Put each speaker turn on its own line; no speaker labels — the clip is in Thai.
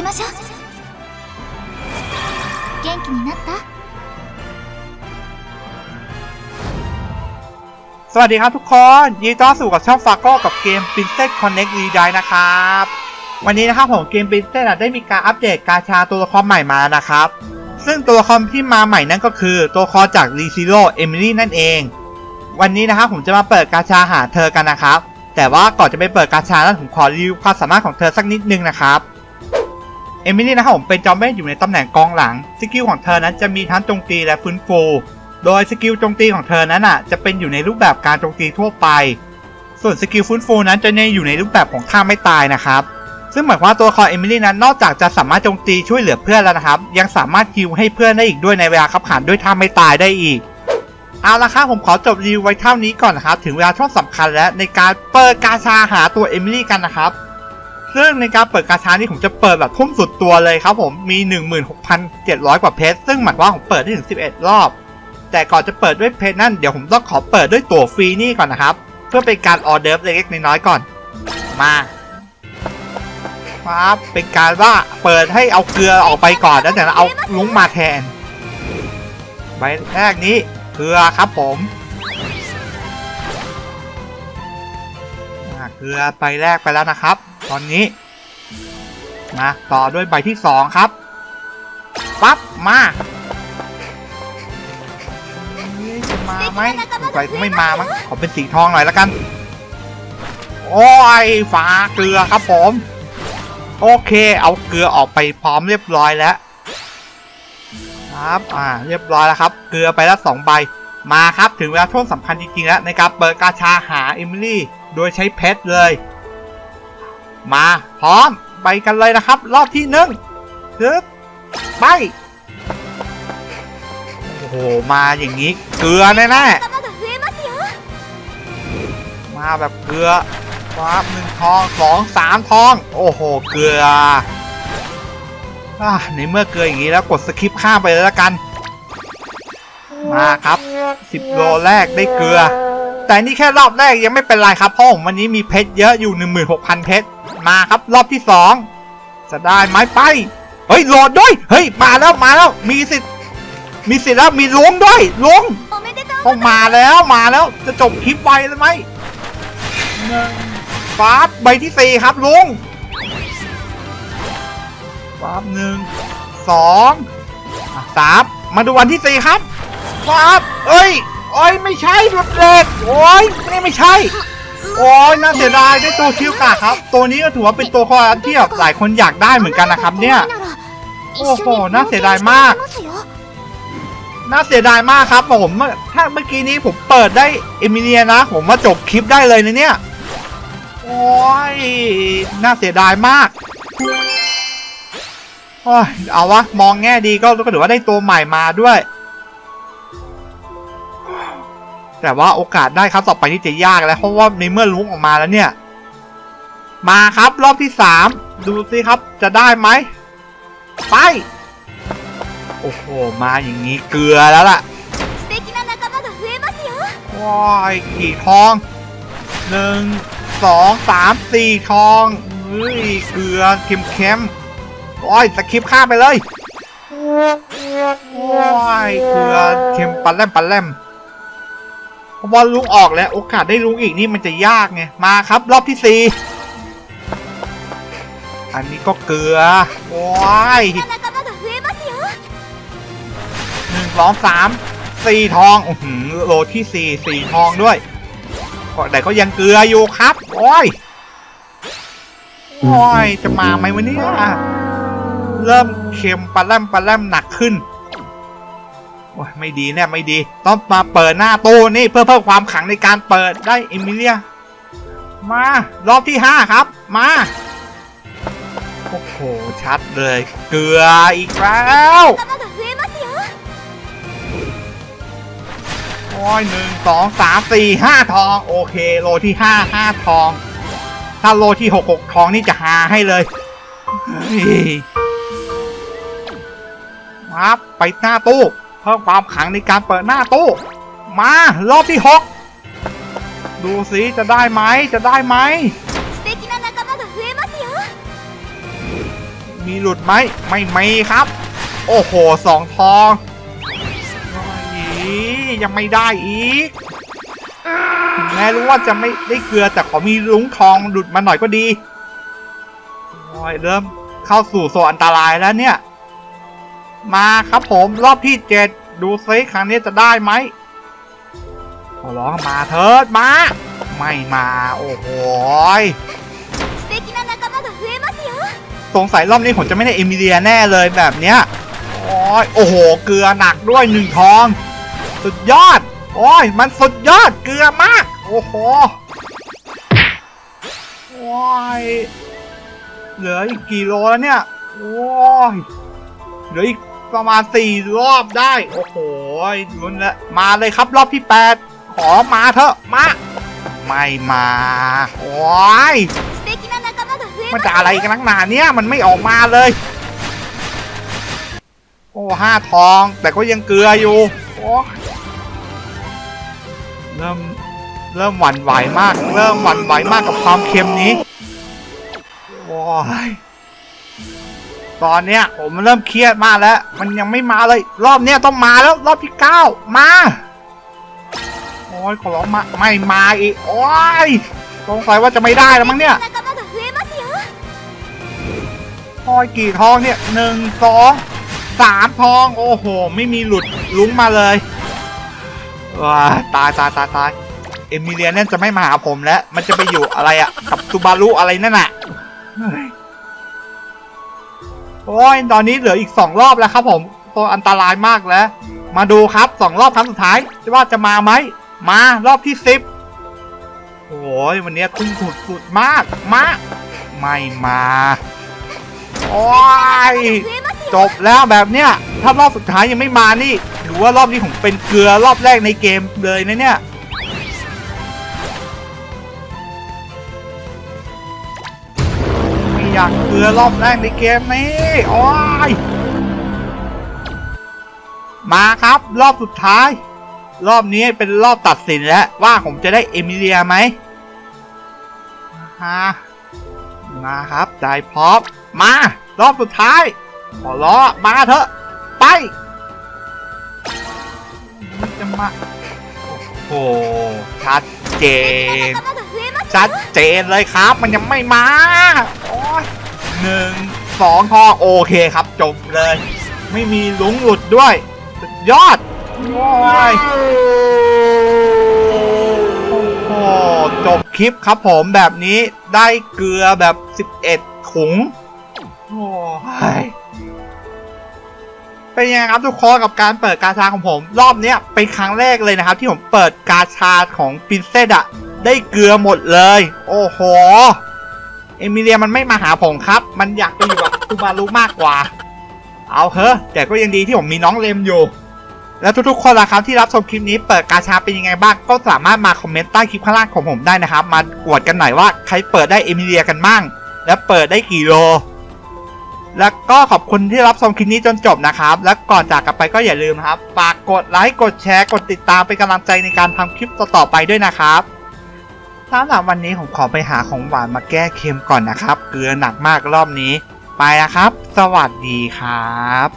きましょう元気になった
สวัสดีครับทุกคนยินดีต้อนรับสู่กับช่องฟาโก้กับเกม Princess Connect r e d i นะครับ วันนี้นะครับผมเกม Princess อะได้มีการอัปเดตกาชาตัวละครใหม่มานะครับ ซึ่งตัวละครที่มาใหม่นั่นก็คือตัวละครจาก r e z e r o Emily นั่นเอง วันนี้นะครับผมจะมาเปิดกาชาหาเธอกันนะครับ แต่ว่าก่อนจะไปเปิดกาชานั้นผมขอรีวิวความสามารถของเธอสักนิดนึงนะครับ เอมิลี่นะครับผมเป็นจอมเวทอยู่ในตำแหน่งกองหลัง สกิลของเธอนั้นจะมีทั้งโจมตีและฟื้นฟู โดยสกิลโจมตีของเธอนั้นอะจะเป็นอยู่ในรูปแบบการโจมตีทั่วไป ส่วนสกิลฟื้นฟูนั้นจะในอยู่ในรูปแบบของท่าไม่ตายนะครับ ซึ่งหมายความว่าตัวละครเอมิลี่นั้นนอกจากจะสามารถโจมตีช่วยเหลือเพื่อนแล้วนะครับ ยังสามารถฮิวให้เพื่อนได้อีกด้วยในเวลาขับขันด้วยท่าไม่ตายได้อีกเอาละครับผมขอจบรีวิวไว้เท่านี้ก่อนนะครับถึงเวลาช่วงสำคัญแล้วในการเปิดกาชาหาตัวเอมิลี่กันนะครับ ซึ่งในการเปิดกาชานี่ผมจะเปิดแบบทุ่มสุดตัวเลยครับผมมี 16,700 กว่าเพชรซึ่งหมายว่าผมเปิดได้ถึง 11 รอบ แต่ก่อนจะเปิดด้วยเพชรนั่นเดี๋ยวผมต้องขอเปิดด้วยตั๋วฟรีนี่ก่อนนะครับ เพื่อเป็นการออเดิร์ฟเล็กๆน้อยๆก่อนมาครับเป็นการว่าเปิดให้เอาเกลือออกไปก่อนแล้วจากนั้นเอาลุงมาแทนใบแรกนี้เกลือครับผมเกลือใบแรกไปแล้วนะครับ ตอนนี้มาต่อด้วยใบที่สองครับ ปั๊บ มาจะมาไหมใบไม่มามั้งขอเป็นสีทองหน่อยแล้วกัน โอ้ยฟ้าเกลือครับผม โอเค เอาเกลือออกไปพร้อมเรียบร้อยแล้วครับ อ่า เรียบร้อยแล้วครับ เกลือไปแล้วสองใบ มาครับ ถึงเวลาช่วงสำคัญจริงๆแล้วในการเปิดกาชาหาเอมิลี่ โดยใช้เพชรเลย มาพร้อมไปกันเลยนะครับ รอบที่หนึ่งฮึบไปโอ้โหมาอย่างนี้เกลือแน่ๆมาแบบเกลือคว้าหนึ่งทองสองสามทอง โอ้โหเกลือในเมื่อเกลืออย่างนี้แล้วกดสคริปข้ามไปเลยแล้วกัน มาครับสิบโลแรกได้เกลือ แต่นี่แค่รอบแรกยังไม่เป็นไรครับเพราะผมวันนี้มีเพชรเยอะอยู่ 16,000 เพชร มาครับรอบที่ 2 จะได้ไหมไป เฮ้ยหลอดด้วย เฮ้ย มาแล้วมาแล้ว มีสิทธิ์ มีสิทธิ์แล้วมีล้วงด้วยล้
วง
ต้องมาแล้วมาแล้วจะจบคลิปไปแล้ไหมฟาบใบที่สี่ครับลุงฟาบหนึ่งสองสามมาดูวันที่สี่ครับฟาบเอ้ย โอ้ยไม่ใช่รถเล็กโอ้ยนี่ไม่ใช่ โอ้ยน่าเสียดายได้ตัวชิวกาครับ ตัวนี้ก็ถือว่าเป็นตัวคอร์ที่แบบหลายคนอยากได้เหมือนกันนะครับ เนี่ย โอ้โหน่าเสียดายมาก น่าเสียดายมากครับผมถ้าเมื่อกี้นี้ผมเปิดได้เอมิเนียนะ ผมว่าจบคลิปได้เลยนะเนี่ย โอ้ยน่าเสียดายมากโอ้เอาวะมองแง่ดีก็ก็ถือว่าได้ตัวใหม่มาด้วย แต่ว่าโอกาสได้ครับต่อไปนี่จะยากแล้วเพราะว่าในเมื่อลุ้งออกมาแล้วเนี่ย มาครับรอบที่สามดูสิครับจะได้ไหมไปโอ้โหมาอย่างนี้เกลือแล้วล่ะว้ายกี่ทองหนึ่งสองสามสี่ทองเฮ้ยเกลือเค็มเค็มว้ายสกิปข้ามไปเลยว้ายเกลือเค็มปันแลมปันแลม รอะว่ลุงออกแล้วโอกาสได้ลุงอีกนี่มันจะยากไง มาครับ รอบที่สี่อันนี้ก็เกลือว้ายหนึ่งสองสามสี่ทองอโลที่สี่สี่ทองด้วยก็แต่ก็ยังเกลืออยู่ครับโอ้ยโอ้ยจะมาไหมวันนี้เริ่มเค็มปลาแรมปลาแรมหนักขึ้น โอ้ยไม่ดีเนี่ยไม่ดี ต้องมาเปิดหน้าตู้นี่เพื่อเพิ่มความขังในการเปิดได้เอมิเลีย มารอบที่ห้าครับ มาโอ้โหชัดเลย เกลืออีกแล้วโอ้ยหนึ่งสองสามสี่ห้าทอง โอเคโลที่ห้าห้าทอง ถ้าโลที่หกหกทองนี่จะหาให้เลยครับไปหน้าตู้ เพิ่มความขังในการเปิดหน้าตู้ มารอบที่ 6 ดูสิจะได้ไหมจะได้ไหม มีหลุดไหมไม่ไม่ครับ โอ้โหสองทองยังไม่ได้อีกแม้รู้ว่าจะไม่ได้เกลือแต่ขอมีลุงทองหลุดมาหน่อยก็ดีโอ้ยเริ่มเข้าสู่โซนอันตรายแล้วเนี่ย มาครับผมรอบที่เจ็ดดูซิครั้งนี้จะได้ไหมขอร้องมาเถิดมา ไม่มา โอ้โหสงสัยรอบนี้ผมจะไม่ได้เอมิเลียแน่เลยแบบเนี้ยโอ้ยโอ้โห เกลือหนักด้วยหนึ่งทอง สุดยอด โอ้ย มันสุดยอดเกลือมาก โอ้โหโอ้ยเหลืออีกกี่โลแล้วเนี่ย โอ้ยเหลืออีก ประมาณสี่รอบได้ โอ้โหลุ้นละมาเลยครับรอบที่แปดขอมาเถอะมา ไม่มาโอ้ยมันจะอะไรกันนักหนาเนี่ยมันไม่ออกมาเลย โอ้ห้าทองแต่ก็ยังเกลืออยู่โอ้เริ่มเริ่มหวั่นไหวมาก เริ่มหวั่นไหวมากกับความเค็มนี้ว้าย ตอนเนี้ยผมเริ่มเครียดมากแล้ว มันยังไม่มาเลย รอบเนี้ยต้องมาแล้วรอบที่เก้ามาโอ้ยขอร้องมาไม่มาอีกโอ้ยสงสัยว่าจะไม่ได้แล้วมั้งเนี่ยทอยกี่ทองเนี่ยหนึ่งสองสามทองโอ้โห ไม่มีหลุดลุ้งมาเลยว้าตายตายตายตายเอมิเลียนนี่นจะไม่มาหาผมแล้ว มันจะไปอยู่อะไรอะกับซูบารุอะไรนั่นแหละ โอ้ยตอนนี้เหลืออีกสองรอบแล้วครับผมตัวอันตรายมากแล้ว มาดูครับสองรอบครั้งสุดท้ายว่าจะมาไหมมารอบที่สิบโอ้ยวันนี้คุณมสุดสุดมากมาไม่มาโอ้ยจบแล้วแบบเนี้ยถ้ารอบสุดท้ายยังไม่มานี่ถือว่ารอบนี้ผมเป็นเกลือรอบแรกในเกมเลยนะเนี่ย อย่างเกลือรอบแรกในเกมนี้โอ้ยมาครับรอบสุดท้าย รอบนี้เป็นรอบตัดสินแล้วว่าผมจะได้เอมิเลียไหมฮะมาครับได้พร้อมมา รอบสุดท้าย ขอล้อมาเถอะ ไปจะมาโอ้ชัดเจน ชัดเจนเลยครับ มันยังไม่มา หนึ่งสองทอโอเคครับจบเลย ไม่มีหลุงหลุดด้วย สุดยอดโอ้ยโอ้โหจบคลิปครับผมแบบนี้ได้เกลือแบบ 11 ถุงโอ้ยเป็นยังไงครับทุกคนกับการเปิดกาชาของผม รอบเนี้ยเป็นครั้งแรกเลยนะครับ ที่ผมเปิดกาชาของปินเซตอะได้เกลือหมดเลย โอ้โห เอมิเลียมันไม่มาหาผมครับ มันอยากไปอยู่กับซูบารุมากกว่า เอาเถอะแต่ก็ยังดีที่ผมมีน้องเลมอยู่ แล้วทุกๆคนละครับที่รับชมคลิปนี้เปิดกาชาเป็นยังไงบ้างก็สามารถมาคอมเมนต์ใต้คลิปข้างล่างของผมได้นะครับ มาอวดกันหน่อยว่าใครเปิดได้เอมิเลียกันบ้าง และเปิดได้กี่โล แล้วก็ขอบคุณที่รับชมคลิปนี้จนจบนะครับ และก่อนจากกันไปก็อย่าลืมครับฝากกดไลค์กดแชร์กดติดตามเป็นกำลังใจในการทำคลิปต่อๆไปด้วยนะครับ สำหรับวันนี้ผมขอไปหาของหวานมาแก้เค็มก่อนนะครับ เกลือหนักมากรอบนี้ ไปนะครับ สวัสดีครับ